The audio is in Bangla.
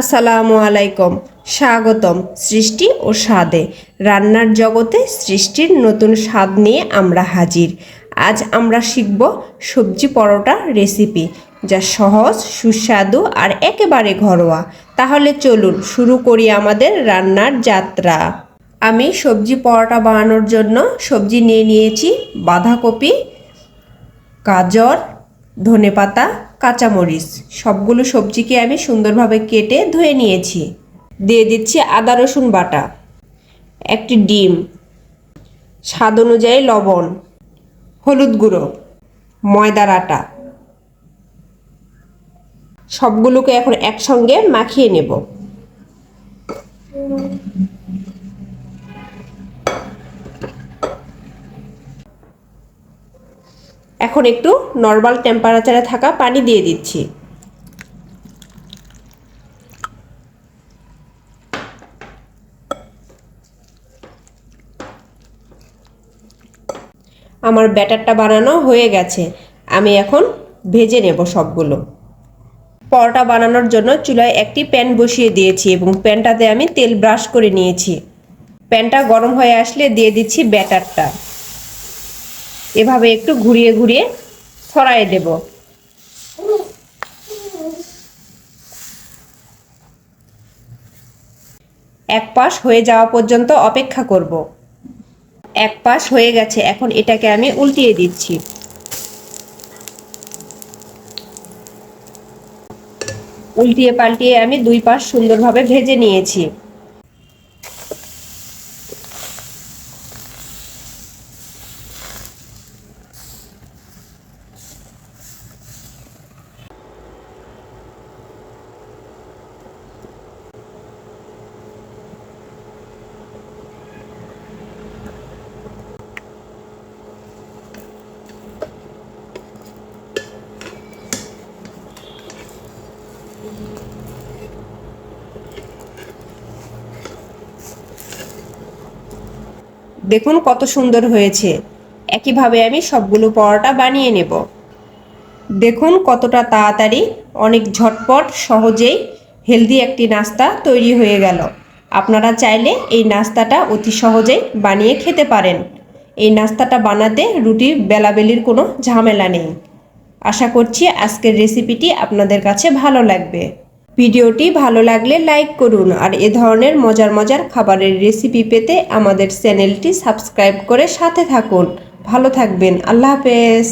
আসসালামু আলাইকুম। স্বাগতম সৃষ্টি ও স্বাদে। রান্নার জগতে সৃষ্টির নতুন স্বাদ নিয়ে আমরা হাজির। আজ আমরা শিখব সবজি পরোটা রেসিপি, যা সহজ, সুস্বাদু আর একেবারে ঘরোয়া। তাহলে চলুন শুরু করি আমাদের রান্নার যাত্রা। আমি সবজি পরোটা বানানোর জন্য সবজি নিয়ে নিয়েছি বাঁধাকপি, গাজর ধনেপাতা কাঁচামরিচ, সবগুলো সবজিকে আমি সুন্দরভাবে কেটে ধুয়ে নিয়েছি। দিয়ে দিচ্ছি আদা, রসুন বাটা, একটি ডিম, স্বাদ অনুযায়ী লবণ, হলুদ গুঁড়ো ময়দার আটা সবগুলোকে এখন একসঙ্গে মাখিয়ে নেব। এখন একটু নর্মাল টেম্পারেচারে থাকা পানি দিয়ে দিচ্ছি। আমার ব্যাটারটা বানানো হয়ে গেছে। আমি এখন ভেজে নেব সবগুলো। পরোটা বানানোর জন্য চুলায় একটি প্যান বসিয়ে দিয়েছি এবং প্যানটাতে আমি তেল ব্রাশ করে নিয়েছি। প্যানটা গরম হয়ে আসলে দিয়ে দিচ্ছি ব্যাটারটা। এভাবে একটু ঘুরিয়ে ঘুরিয়ে ছড়াই দেব। এক পাশ হয়ে যাওয়া পর্যন্ত অপেক্ষা করব। এক পাশ হয়ে গেছে, এখন এটাকে আমি উল্টিয়ে দিচ্ছি। উল্টিয়ে পাল্টিয়ে আমি দুই পাশ সুন্দরভাবে ভেজে নিয়েছি। দেখুন কত সুন্দর হয়েছে। একইভাবে আমি সবগুলো পরোটা বানিয়ে নেব। দেখুন কতটা তাড়াতাড়ি, অনেক ঝটপট, সহজেই হেলদি একটি নাস্তা তৈরি হয়ে গেল। আপনারা চাইলে এই নাস্তাটা অতি সহজেই বানিয়ে খেতে পারেন। এই নাস্তাটা বানাতে রুটি বেলাবেলির কোনো ঝামেলা নেই। আশা করছি আজকের রেসিপিটি আপনাদের কাছে ভালো লাগবে। ভিডিওটি ভালো লাগলে লাইক করুন আর এ ধরনের মজার মজার খাবারের রেসিপি পেতে আমাদের চ্যানেলটি সাবস্ক্রাইব করে সাথে থাকুন। ভালো থাকবেন। আল্লাহ হাফেজ।